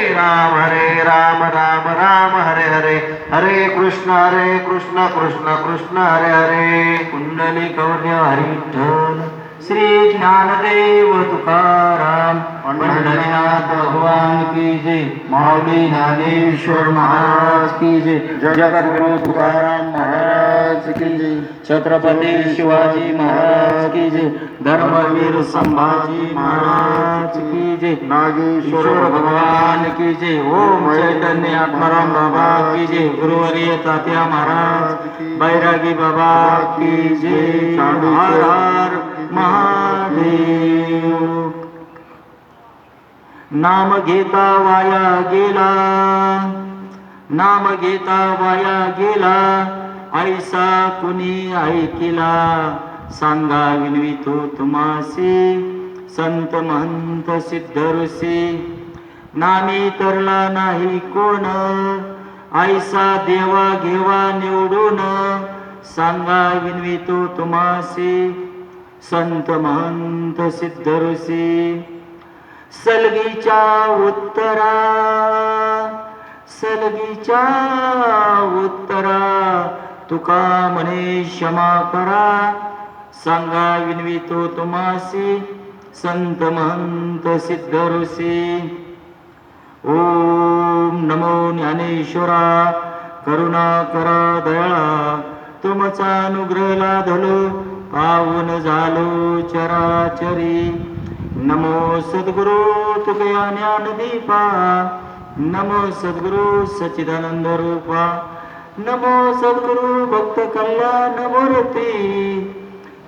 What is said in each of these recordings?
राम हरे राम राम राम हरे हरे हरे कृष्ण हरे कृष्ण कृष्ण कृष्ण हरे हरे। कुंडली कौर्य हरिविठ्ठल श्री ज्ञानदेव तुकाराम पंढरीनाथ भगवान की जय माऊली ज्ञानेश्वर महाराज की जय जगद्गुरु तुकाराम महाराज की जय छत्रपती शिवाजी महाराज की जय धर्मवीर संभाजी महाराज की जय नागेश्वर भगवान की जय ओम चैतन्य आत्माराम बाबा की जय गुरुवर्य तात्या महाराज बैरागी बाबा की जय हर हर महादेव। नाम घेता वाया गेला नाम घेता वाया गेला ऐसा कुणी ऐकिला? सांगा विनवितो तुम्हासी संत महंत सिद्ध ऋषी नामी तरला नाही कोण ऐसा देवा घेवा निवडून। सांगा विनवितो तुम्हासी संत महंत सिद्ध ऋषी सलगीच्या उत्तरा सलगीच्या उत्तरा तुका म्हणे क्षमा करा. सांगा विनवितो तुम्हासी संत महंत सिद्ध ऋषी ओम नमो ज्ञानेश्वरा करुणा करा दयाळा तुमचा अनुग्रह लाधलो पावन झालो चराचरी. नमो सद्गुरु तुकया ज्ञानदीपा नमो सद्गुरु सचिदानंद रूपा. नमो सद्गुरु भक्त कल्याण मूर्ती.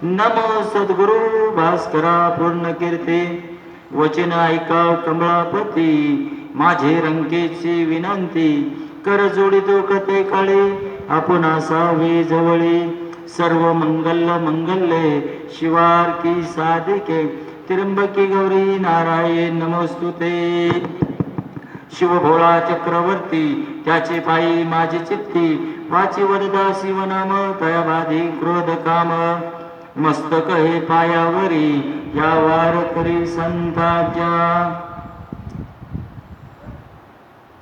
नमो सद्गुरु भास्करा पूर्ण कीर्ती वचन ऐकाव कमळापती. माझे रंकेची विनंती. कर जोडितो कथे काळे. आपण असावे जवळी. सर्व मंगल मंगल्ये शिवार्की साधिके त्रिंबकी गौरी नारायण नमोस्तुते. शिवभोळा चक्रवर्ती त्याचे पायी माझी चित्ती वाची वरदा शिवनाम तयाबाधी क्रोध काम. मस्तक हे पायावरी या वार करी संताच्या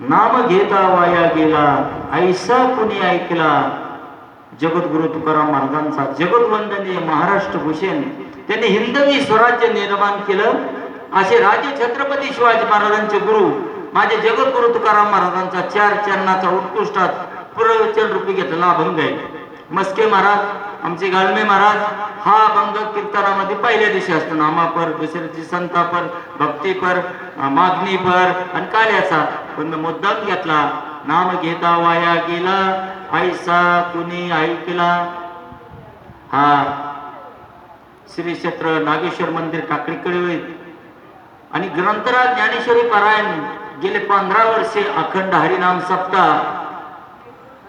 नाम घेता वाया गेला ऐसा कुणी ऐकला जगद्गुरु तुकाराम महाराजांचा जगदवंदनीय महाराष्ट्र भूषण त्यांनी हिंदवी स्वराज्य निर्माण केलं. असे राजे छत्रपती शिवाजी महाराजांचे गुरु माझे जगद्गुरु तुकाराम महाराजांचा चार चरणाचा उत्कृष्टात प्रवचन रूपी घेतलेला अभंग आहे. मस्के महाराज आमचे गालमे महाराज हा अभंग कीर्तनामध्ये पहिल्या दिवशी असतो नामापर दुसऱ्याची संतापर भक्तीपर मागणीपर आणि काल्याचा पण मी मुद्दाम घेतला. नाम घेता वाया गेला. ऐसा कुणी ऐकला? हा. श्री क्षेत्र नागेश्वर मंदिर काकडीकडे होईल. आणि ग्रंथराज ज्ञानेश्वरी पारायण गेले पंधरा वर्षे अखंड हरिनाम सप्ताह.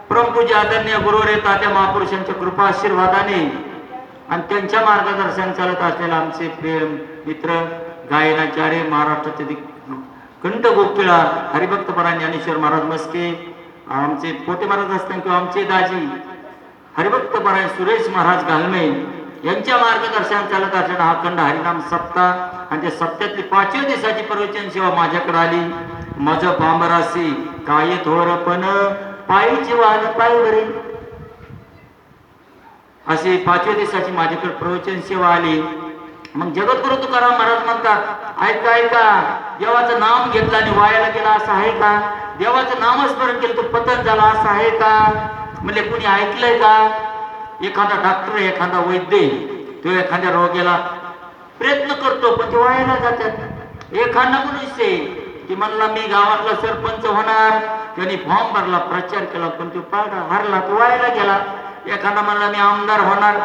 परमपूज्य आदरणीय गुरुवरे तात्या महापुरुषांच्या कृपा आशीर्वादाने आणि त्यांच्या मार्गदर्शन चालत असलेले आमचे प्रेम मित्र गायनाचार्य महाराष्ट्राचे दिक कंठ गोपिळा हरिभक्त परायण ज्ञानेश्वर महाराज मस्के आमचे पोटे महाराज असताना किंवा आमचे दाजी हरिभक्त परायण सुरेश महाराज घालमे यांच्या मार्गदर्शन चालत असताना हा खंड हरिनाम सप्ताह आणि त्या सप्त्यातली पाचव्या दिवसाची प्रवचन सेवा माझ्याकडे आली. माझं बांबरासी काय थोरपण पायीची वाहन बरे अशी पाचव्या दिवसाची माझ्याकडे प्रवचन सेवा आली. मग जगद्गुरु तुकाराम महाराज म्हणतात ऐका ऐका देवाचं नाम घेतलं आणि वायाला गेला असं आहे का? देवाचं नामस्मरण केलं तो पतन झाला असं आहे का? म्हणजे कुणी ऐकलंय का? एखादा डॉक्टर एखादा वैद्य तो एखाद्या रोग्याला प्रयत्न करतो पण ते वायाला जातात. एखादा मनुष्य की म्हणला मी गावातला सरपंच होणार. त्यांनी फॉर्म भरला प्रचार केला पण तो पाडा हरला तो वायाला गेला. एखादा म्हणला मी आमदार होणार.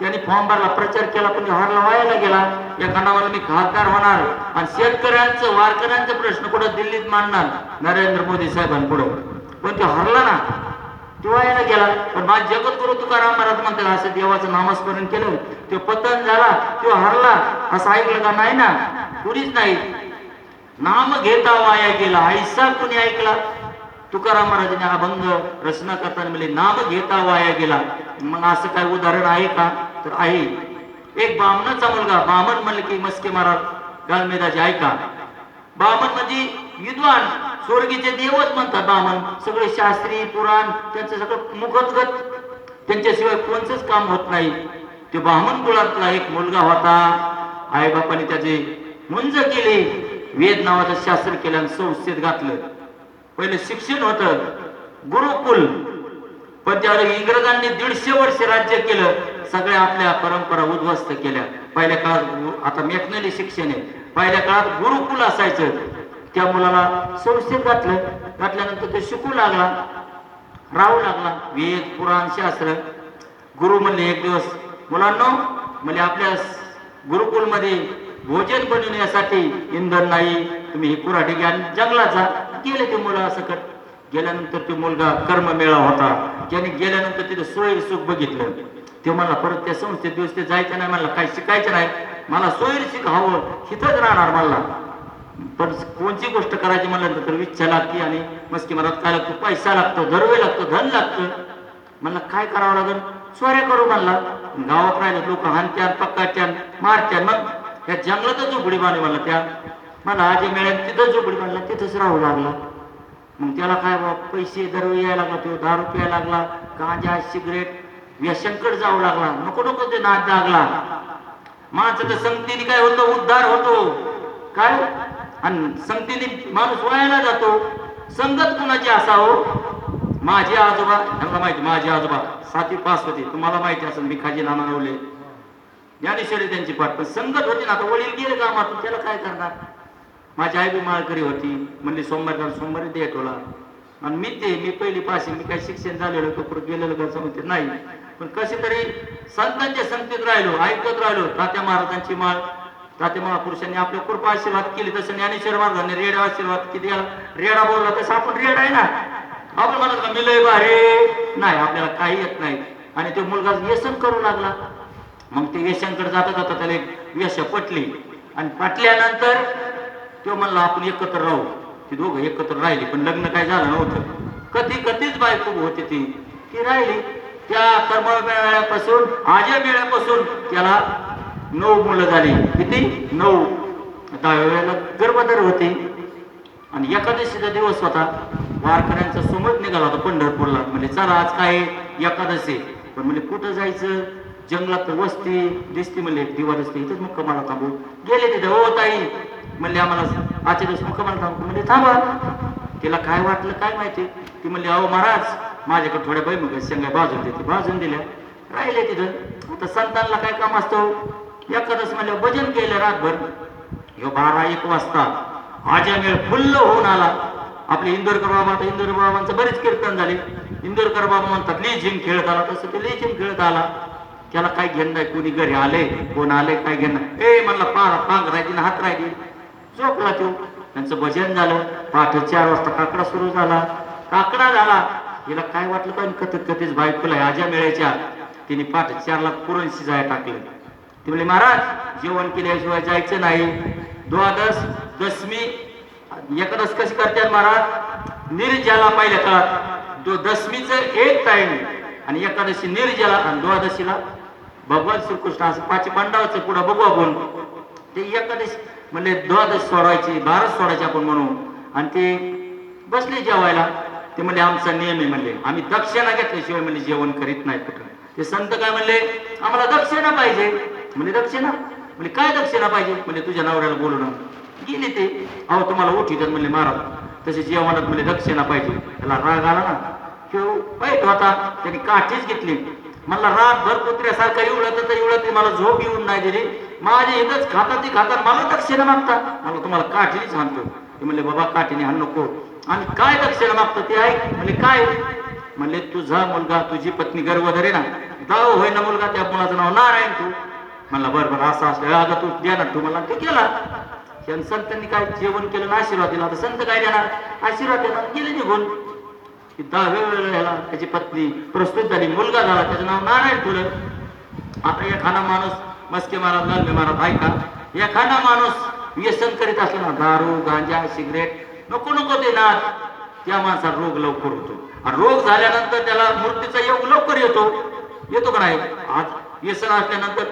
त्यांनी फॉर्म भरला प्रचार केला पण तो हरला वायाला गेला. एखादा म्हणला मी खासदार होणार. आणि शेतकऱ्यांचं वारकऱ्यांचं प्रश्न कुठं? दिल्लीत मांडणार. नरेंद्र मोदी साहेबांपुढं पण तो हरला ना. तो वायाला गेला. पण माझ जगद्गुरु तुकाराम महाराज म्हणतात असं देवाचं नामस्मरण केलं. तो पतन झाला तो हरला. असं ऐकलं का? नाही ना. कुणीच नाही. नाम घेता वाया गेला. ऐसा कुणी ऐकला? तुकाराम महाराजांनी अभंग रचना करताना म्हणजे नाम घेता वाया गेला. मग असं काय उदाहरण आहे का? तर आहे एक बामणाचा मुलगा बामण म्हणले की मस्के महाराज गालमेदाचे ऐका. बामण म्हणजे विद्वान स्वर्गीचे देवच म्हणतात ब्राह्मण. सगळे शास्त्री पुराण त्यांचं सगळं मुखतगत त्यांच्याशिवाय कोणचंच काम होत नाही. ते ब्राह्मण कुळातला एक मुलगा होता. आई बापाने त्याचे मुंज केले. वेद नावाचं शास्त्र केलं आणि संस्थेत घातलं. पहिले शिक्षण होतं. गुरुकुल. पण त्यावेळी इंग्रजांनी दीडशे वर्ष राज्य केलं. सगळ्या आपल्या परंपरा उद्ध्वस्त केल्या. पहिल्या काळात आता मेकनली शिक्षण आहे. पहिल्या काळात गुरुकुल असायचं. त्या मुलाला संस्थेत घातलं. घातल्यानंतर तो शिकू लागला. राहू लागला. वेद पुराण शास्त्र. गुरु म्हणले एक दिवस मुलांना म्हणजे आपल्या गुरुकुलमध्ये भोजन बनवण्यासाठी इंधन नाही. तुम्ही हे कुऱ्हाडी घ्या जंगलात जा. गेले ते मुलं असं कर. गेल्यानंतर तो मुलगा कर्ममेळा होता. त्याने गेल्यानंतर तिथे सोयीर सुख बघितलं. ते मला परत त्या संस्थेत दिवस ते जायचं नाही. मला काय शिकायचं नाही. मला सोयीर सुख हवं. हिथंच राहणार. मला पण कोणची गोष्ट करायची? म्हणलं तर इच्छा लागते आणि मस्की मनात काय लागतो? पैसा लागतो दरवे लागतो धन लागतं. म्हणलं काय करावं लागेल चोऱ्या करू. म्हणला. गावात राहिले लोक हानत्यान पक्कात्यान मारत्यान. मग या जंगलातच झोपडी बांधली म्हणलं त्या. मला आजी मिळेल तिथंच झोपडी बांधला तिथंच राहू लागला. मग त्याला काय बा पैसे दरवे यायला लागला तो दारू प्यायला लागला गांजा सिगरेट व्यसनकड जाऊ लागला. नको नको ते नाद लागला माणसाच्या संगतीने काय होतं? उद्धार होतो. काय? आणि संगतीने माणूस वायाला जातो. संगत कुणाची असावं? माझे आजोबा. त्यांना माहिती माझे आजोबा सातवी पास होते. तुम्हाला माहिती असेल मी खाजी नामा ज्ञानेश्वरी त्यांची पाठ पण संगत होती ना आता वडील गेले कामातून त्याला काय करणार? माझी आई बी माळकरी होती म्हणली सोमवार सोमवारी दे टोला आणि मी ते मी पहिली पाशी मी काही शिक्षण झालेलो तो गेलेलो का समजते नाही. पण कसे तरी संतांच्या संगतीत राहिलो ऐकत राहिलो तात्या महाराजांची माळ तात्या महापुरुषांनी आपल्या कृपा आशीर्वाद केली तसं ज्ञानेश्वर महाराजांनी रेडा आशीर्वाद किती रेडा बोलला तसं आपण रेड आहे ना. आपण म्हणत का मी लय रे नाही आपल्याला काही येत नाही. आणि तो मुलगा व्यसन करू लागला. मग ते वेश्यांकडे जाता जाता त्याला एक व्यस पटली. आणि पटल्यानंतर तो म्हणला आपण एकत्र राहू. ती दोघं एकत्र राहिली पण लग्न काय झालं नव्हतं. कधी कधीच बायको होती ती. ती राहिली. त्या कर्म मेळ्यापासून आजच्या मेळ्यापासून त्याला नऊ मुलं झाली. किती? नऊ. दहाव्या वेळेला गर्भधर होती. आणि एकादशीचा दिवस होता. वारकऱ्यांचा समज निघाला होता पंढरपूरला. म्हणजे चला आज काय एकादशी. पण म्हणजे कुठं जायचं? जंगलात वस्ती दिसती म्हणले दिवा दिसते इथेच मुक्कामाला थांबू गेले तिथे हो ताई म्हणले आम्हाला आजच्या दिवस मुक्कामाला थांबू म्हणजे थांबा. तिला काय वाटलं काय माहिती? ती म्हणली अहो महाराज माझ्याकडे थोड्या बैमुग शेंगा भाजून देते भाजून दिल्या. राहिले तिथं. आता संतांना काय काम असतो? एकादश म्हणलं भजन केलं रातभर. ह्यो बारा एक वाजता आजमेळ फुल्ल होऊन आला. आपले इंदोरकर बाबा आता इंदोर बाबांचं बरेच कीर्तन झाले. इंदोरकर बाबा म्हणतात लेझिम खेळत आला तसं ते लेझिम खेळत आला. त्याला काय घेणं नाही कोणी घरी आले कोण आले काय घेणं नाही. ए म्हणला पाहा पांग राहिली ना हात राहिली. झोपला तो. त्यांचं भजन झालं. पहाटे चार वाजता काकडा सुरू झाला. काकडा झाला. हिला काय वाटलं पण कथ कथीच बायकोला आज्या मिळायच्या. तिने पाठ चारला पुरण शिजाय टाकले ते म्हणले महाराज जेवण केल्याशिवाय जायचं नाही. द्वादश दशमी एकादश कशी करतात महाराज? निर्जला पहिल्या काळात दो दशमीचं एक टाइम आणि एकादशी निर्जला आणि द्वादशीला भगवान श्रीकृष्ण असं पाच पांडवाचं पुढं बघू आपण. ते एकादश म्हणले द्वादश सोडायची भारत सोडायची आपण म्हणू आणि ते बसले जेवायला. ते म्हणले आमचा नियम आहे म्हणले. आम्ही दक्षिणा घेतल्याशिवाय म्हणजे जेवण करीत नाही कुठं. ते संत काय म्हणले आम्हाला दक्षिणा पाहिजे. म्हणजे दक्षिणा? म्हणजे काय दक्षिणा पाहिजे? म्हणजे तुझ्या नवऱ्याला ना गेले ते. अहो तुम्हाला उठितात म्हणले महाराज तसे जेवणात म्हणजे दक्षिणा पाहिजे. त्याला राग आला ना. किंवा वाईट होता त्यांनी काठीच घेतली. मला रातभर कुत्र्यासारखा इवळत तर इवळत मला झोप येऊन नाही दिली. माझे इथंच खाता ती खातात मला दक्षिणा मागता मला तुम्हाला काठीने सांगतो ते म्हणले बाबा काठीने हा नको. आणि काय दक्षिणा मागतं ते आहे म्हणजे काय? म्हणले तुझा मुलगा तुझी पत्नी गर्भधरे ना. दाव होय ना मुलगा त्या मुलाचं नाव नारायण तू. म्हणला बरं बरं असं असलं. अगं तू देणार तू मला ते केला. संतांनी काय जेवण केलं ना आशीर्वाद दिला. आता संत काय देणार? आशीर्वाद देणार गेले निघून. की दहाव्या वेळेला त्याची पत्नी प्रस्तुत झाली मुलगा झाला त्याचं नाव नारायण ठेवलं आता एखादा माणूस मस्के महाराज लालमे महाराज ऐका एखादा माणूस व्यसन करीत असताना दारू गांजा सिगरेट नको नको देणार. ना त्या माणसाला रोग लवकर होतो. आणि रोग झाल्यानंतर त्याला मृत्यूचा योग लवकर येतो. येतो का नाही? आज व्यसन असल्यानंतर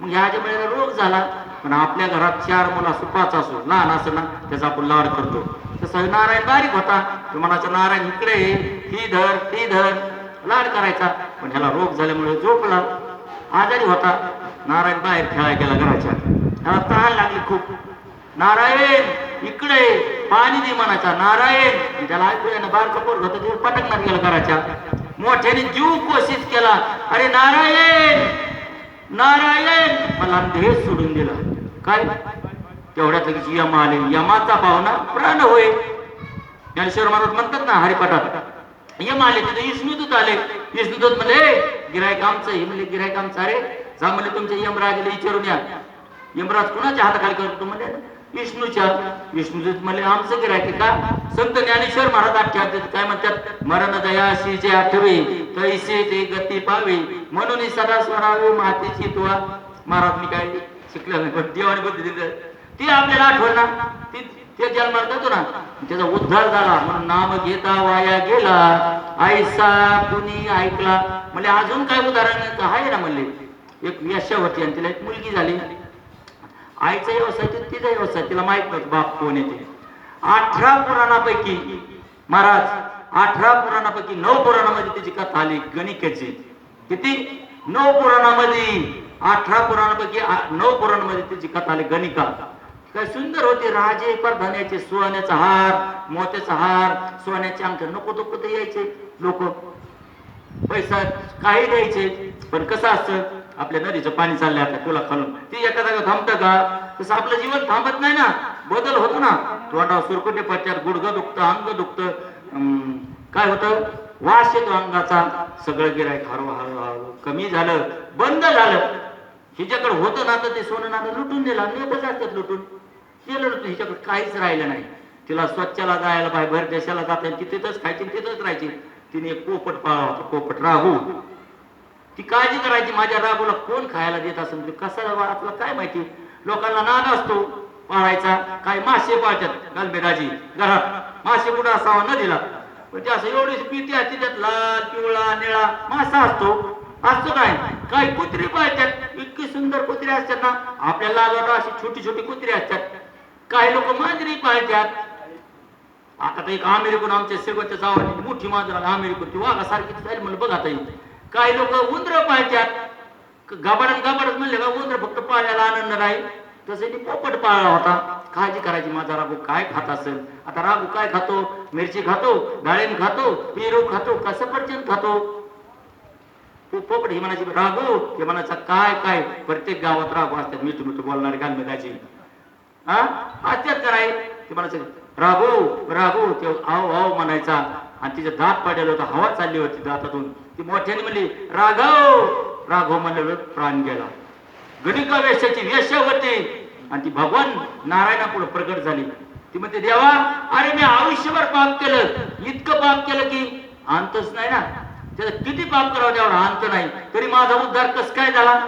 मग ह्याच्या वेळेला रोग झाला पण आपल्या घरात चार मुलं असो पाच असो लहान असं ना त्याचा आपण लाड करतो. तसं नारायण बारीक होता. तो म्हणायचा नारायण इकडे ही धर ती धर. लाड करायचा. पण ह्याला रोग झाल्यामुळे झोपला. आजारी होता. नारायण बाहेर खेळायला गेला घराच्या. त्याला तहान लागली खूप. नारायण इकडे पाणी दे म्हणायचा नारायण. त्याला ऐकू ना बार कपूर होता. ते पटकणार गेलं घराच्या. मोठ्याने जीव कोशिश केला. अरे नारायण! नारायण! मला देह सोडून दिला. काय? तेवढ्यात लगेच यम आले. यमाचा भावना प्राण होय. ज्ञानेश्वर महाराज म्हणतात ना हरिपाठात यम आले तिथे विष्णुदूत आले. विष्णुदूत म्हणले गिरायक आमचं हे म्हणले गिरायक आमचं अरे जा म्हणले तुमच्या यमराजाला विचारून या. यमराज कुणाच्या हाताखाली करतो म्हणले? विष्णूच्या. विष्णूदूत म्हणले आमचं गिरायक का? संत ज्ञानेश्वर महाराज आठ्यात काय म्हणतात? मरण दयाशीचे आठवे तैसे ते गती पावे म्हणून सदा स्वरावे मातेची तुवा. महाराज मी काय शिकलं? नाही पण देवाने बद्दल दिलं. ती आपल्याला आठवण ना ती ते जन्माला देतो ना. त्याचा उद्धार झाला. म्हणून नाम घेता वाया गेला. ऐसा कुणी ऐकला. म्हणजे अजून काय उदाहरण आहे? ना म्हणले. एक यशावती आणि तिला एक मुलगी झाली. आईचा व्यवसाय तिचा व्यवसाय. तिला माहीत नव्हतं बाप कोण येते अठरा पुराणापैकी महाराज अठरा पुराणापैकी नऊ पुराणामध्ये तिची कथा आली. गणिकेची. किती? नऊ पुराणामध्ये. अठरा पुराणापैकी नऊ पुराणामध्ये तिची कथा आली. गणिका. काय सुंदर होते राजे परधान्याचे सोन्याचा हार मोत्याचा हार सोन्याचे अंक नको तो कुठे यायचे. लोक पैसा काही द्यायचे पण कसं असतं? आपल्या नदीचं पाणी चाललंय आता तुला खालून ती एका जागा थांबतं का? तसं आपलं जीवन थांबत नाही ना. बदल होतो ना. तोंडावर सुरकुटे पट्ट्यात गुडघं दुखतं अंग दुखतं. अं, काय होतं? वास येतो अंगाचा. सगळं गिरायक हळू हळू हळू कमी झालं बंद झालं. हिच्याकडे होतं ना तर ते सोनं नाणं लुटून दिला. नेतच असतात लुटून. गेलं लुटून हिच्याकडे काहीच राहिलं नाही. तिला स्वच्छला जायला बाहेर बाहेर देशाला जाता ती तिथंच खायची आणि तिथंच राहायची. तिने एक पोपट पाळला होता पोपट राहू. ती काळजी करायची माझ्या राबूला कोण खायला देत असेल? ते कसा आपला काय माहिती? लोकांना नाद असतो पाळायचा. काय मासे पाळतात गालबेदाजी घरात. मासे कुठं असावा न दिला पण ते असं एवढी पिती असते त्यात लाल पिवळा निळा मासा असतो. असतो काय? काय कुत्री पाळतात. इतकी सुंदर कुत्री असतात ना आपल्याला लागवड अशी छोटी छोटी कुत्री असतात. काही लोक मांजरी पाळतात आता तर एक अमेरिकन आमच्या शेवटच्या जावानी मोठी मांजर अमेरिकन ती वाघासारखी जाईल म्हणलं बघा ताई येईल. काही लोक उंदर पाळतात गाबाडन गाबाडच म्हणले का उंदर फक्त पाळायला आनंद नाही तसे ती पोपट पाळला होता. काळजी करायची माझा रागू काय खात असेल? आता रागू काय खातो? मिरची खातो? डाळिंब खातो? पेरू खातो? का सफरचंद खातो? पोपट हे म्हणायची रागू हे म्हणायचा काय काय? प्रत्येक गावात रागू असतात मिठू मिठू बोलणारे गालमेदाची हा? असत्यात कराय ते म्हणायचं राघो राघो ते आव आव म्हणायचा. आणि तिचे दात पडलेलं होतं हवा चालली होती दातातून. ती मोठ्याने म्हणली राघव राघव म्हणलं प्राण गेला. गणिका वेशाची होते. आणि ती भगवान नारायणापुढे प्रगट झाली. ती म्हणते देवा अरे मी आयुष्यभर पाप केलं. इतकं पाप केलं की अंतच नाही ना. त्याचा किती पाप करावं त्यावर अंत नाही. तरी माझा उद्धार कस काय झाला?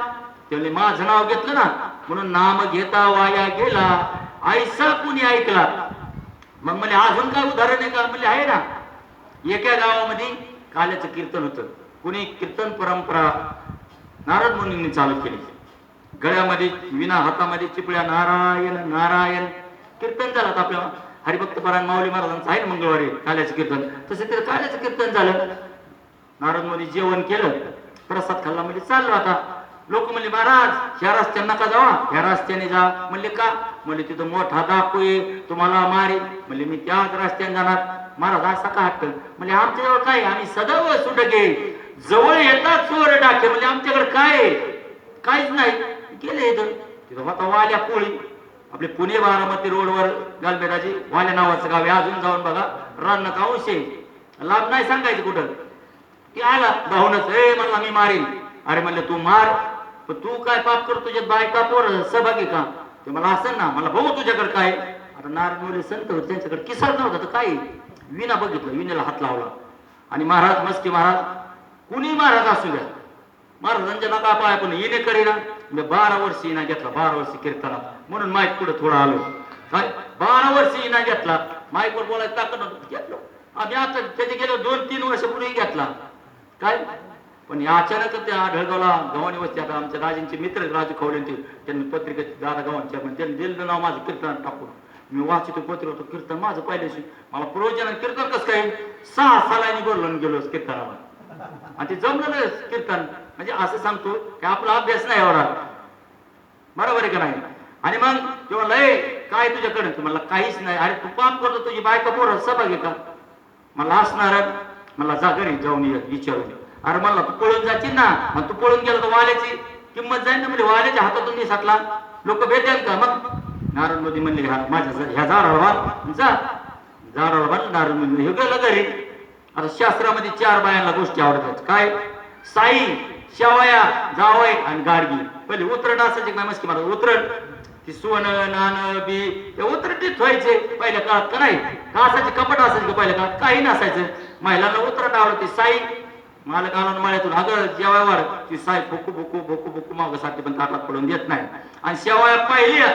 त्याने माझं नाव घेतलं ना. म्हणून नाम घेता वाया गेला. ऐसा कुणी ऐकला? मग म्हणजे अजून काय उदाहरण आहे का? म्हणजे आहे ना. एका गावामध्ये काल्याचं कीर्तन होतं. कुणी कीर्तन परंपरा नारद मुनींनी चालू केली. गळ्यामध्ये विना हातामध्ये चिपळ्या नारायण नारायण. कीर्तन झालं आता आपल्या हरिभक्त परायण माऊली महाराजांचं आहे ना मंगळवारी काल्याचं कीर्तन. तसं ते काल्याचं कीर्तन झालं. नारद मुनी जेवण केलं. प्रसाद खाल्ला म्हणजे चाललं आता. लोक म्हणले महाराज ह्या रस्त्याने नका जावा. ह्या रस्त्याने जा. म्हणले का? म्हणले तिथं मोठा डाकू ये तुम्हाला मारे. म्हणले मी त्याच रस्त्याने जाणार. महाराज असा का हट्ट? म्हणजे आमच्याजवळ काय आम्ही सदैव सुटके जवळ येतात चोर डाके. म्हणजे आमच्याकडे काय काहीच नाही. गेले इथं. तिथं होता वाल्या पोळी. आपले पुणे बारामती रोडवर गालबेराजी वाल्या नावाचं गाव आहे. अजून जाऊन बघा. रान अंश आहे? लाभ नाही सांगायचं कुठं. ते आला धावूनच ए म्हणला मी मारेन. अरे म्हणलं तू मार. पण तू काय पाप करतो तुझ्या बायका पोर सहभागी का? ते मला असं ना मला बघू तुझ्याकडे काय आता नारद मुले संत होते त्यांच्याकडे किसार नव्हता तर काय विना बघितलं विनेला हात लावला. आणि महाराज मस्ती महाराज कुणी महाराज असू द्या? महाराजांच्या नका पाय पण येणे करीना मी म्हणजे बारा वर्ष इना घेतला बारा वर्ष कीर्तना म्हणून माईक पुढे थोडं आलो. काय? बारा वर्ष इना घेतला. माईकवर बोलायचं ताकद घेतलो. आम्ही आता त्याचे गेलो दोन तीन वर्ष पूर्वी घेतला. काय? पण या अचानक त्या आढळगावला गव्हाणी वस्ती आता आमच्या राजांचे मित्र राजू खवले त्यांनी पत्रिकेत दादा गव्हाणच्या पण त्यांनी दिलं नाव माझं कीर्तन टाकून. मी वाचितो पत्र होतो कीर्तन माझं पाहिल्याशी. मला प्रयोजन कीर्तन कसं काय? सहा सालांनी बोललो गेलो कीर्तनाला. आणि ते जमलं कीर्तन. म्हणजे असं सांगतो की आपला अभ्यास नाही एवढा. बरोबर आहे का नाही? आणि मग तेव्हा लय काय तुझ्याकडे? तू मला काहीच नाही. अरे तू पाप करतो तुझी बायका पोर सहभागी का? मला असणार मला जा घरी जाऊन ये विचारून अरे मला तू पळून जाची ना? मग तू पळून गेला तर वाल्याची किंमत जाईल ना म्हणजे वाल्याच्या हातातून मी साठला. लोक भेटेल का? मग? नारायण मोदी म्हणले माझ्या ह्या झाडाला जा. झाडाला बांध नारायण मोदी हे गेलं घरी. आता शास्त्रामध्ये चार बायांना गोष्टी आवडतात. काय? साई शेवया जावय आणि गाडगी. पहिले उतरण असायचे काय मस्की मारा उतरण. ती सोनं नाणं बी ते उतरटीत व्हायचे पहिल्या काळात का नाही? का असायचे? कपट असायचे का पहिल्या काळात? काही नसायचं. महिलांना उतरण आवडते. साई मला आला माळ्यातून अगं जेवावर ती साई भुकू भुकू भुकू भुकू मागसाठी पण ताटात पडून देत नाही. आणि शेवया पाहिल्या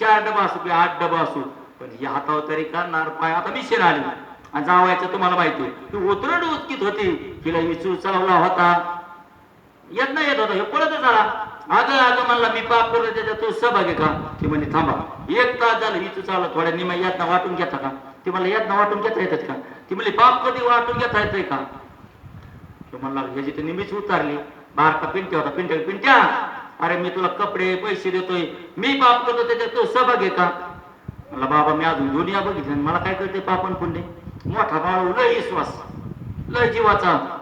चार डबा असू किंवा आठ डबा असू पण ही हातावर तरी करणार पाय. आता मिशन आली. आणि जावायचं तुम्हाला माहिती ती उतरड उचकीत होती. तिला विचू चावला होता. येत नाही येत होता हे पळतच झाला अगं अगं म्हणला मी पाप करतो त्याच्यात तू सहभागी का? ती म्हणजे थांबा एक तास झालं विचू चालला थोड्या निमा यातना वाटून घेता का? ती मला यातना वाटून घेता येतात का? ती म्हणली पाप कधी वाटून घेता येते का? तो म्हणला ह्याची तर निमीच उतारली. भारता पिंट्या होता? पिंट्या पिंट्या? अरे मी तुला कपडे पैसे देतोय. मी पाप करतो त्याच्यात तो सहभाग आहे का? मला बाबा मी अजून दुनिया बघितली मला काय कळते पापन पुण्य मोठा बाळू लय विश्वास लय जीवाचा.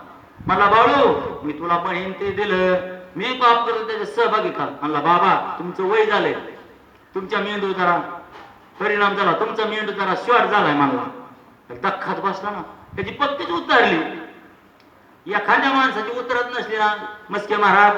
मला बाळू मी तुला पण ते दिलं. मी पाप करतो त्याच्यात सहभाग आहे का? म्हणला बाबा तुमचं वय झालंय. तुमच्या मेंदू जरा परिणाम झाला. तुमचा मेंदू जरा शॉर्ट झालाय मला दख्खात बसला ना. त्याची पत्तीच उतारली. एखाद्या माणसाची उतरत नसली ना मस्के महाराज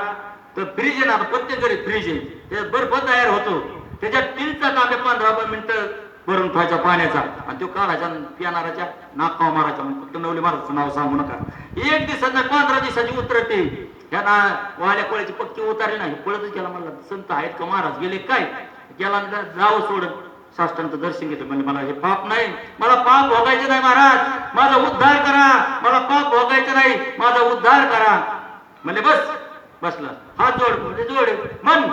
तर फ्रीज आहे ना आता प्रत्येक घरी फ्रीज आहे? त्याच्यात बर्फ तयार होतो. त्याच्यात टिलचा तांबे पंधरा मिनिटं भरून ठेवायचा पाण्याचा. आणि तो काढायचा आणि पिणाराच्या नाकाव मारायचा. फक्त नवले महाराजचं नाव सांगू नका. एक दिवसात नाही पंधरा दिवसाची उतरते. ह्यांना वाल्या कोळ्याची पक्की उतारली नाही. पळतच गेला मला संत आहेत का महाराज? गेले काय? गेला जावं सोडत साष्टांचं दर्शन घेतलं म्हणजे मला हे पाप नाही. मला पाप भोगायचे नाही महाराज. माझा उद्धार करा. मला पाप भोगायचं नाही. माझा उद्धार करा. म्हणजे बस. बसला. हात जोड म्हणजे जोड. मन.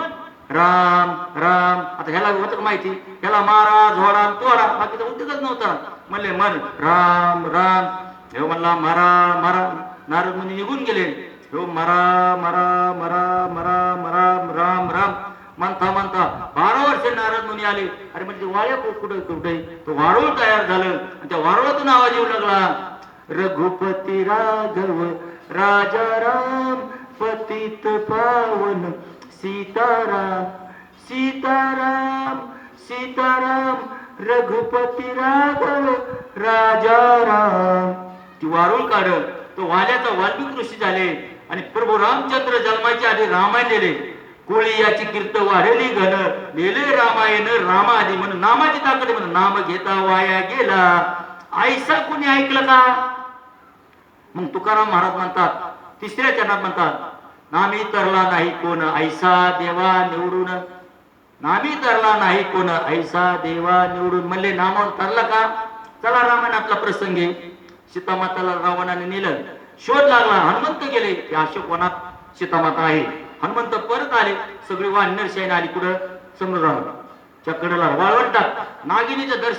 राम राम. आता ह्याला होत माहिती? ह्याला मारा झोडा तोडा. बाकीचा उद्योगच नव्हता. म्हणले मन. राम राम. हे म्हणला मारा मारा. नारद म्हणजे निघून गेले. हो मरा मरा मरा मरा मरा राम राम. म्हणता म्हणता बारा असे नारद मुनी आले. अरे म्हणजे वाळ्या कुठं कुठे? तो वारूळ तयार झालं. आणि त्या वारुळातून आवाज येऊ लागला. रघुपती राघव राजा राम पतित पावन सीताराम सीताराम सीताराम रघुपती राघव राजा राम. ती वारुळ काढ तो वाल्याचा वाल्मिक ऋषी झाले. आणि प्रभू रामचंद्र जन्माच्या आधी रामायण लिहिले. कोळी याची कीर्त वाढली घन. नेले रामायण रामादी म्हणून नामाची ताकद म्हणून नाम घेता वाया गेला. आईसा कुणी ऐकलं का? मग तुकाराम महाराज म्हणतात तिसऱ्या चरणात म्हणतात नामी तरला नाही कोण ऐसा देवा निवडून. नामी तरला नाही कोण ऐसा देवा निवडून. म्हणले नामावर तरला का? चला रामायणातला प्रसंग आहे सीतामाताला रावणाने नेलं. शोध लागला हनुमंत गेले. की अशोक वनात सीतामाता आहे. हनुमंत परत आले. सगळी वानर शाहीन आली कुठं? समुद्रावर चकडला वाळवंटात. नागिनीचं दर्शन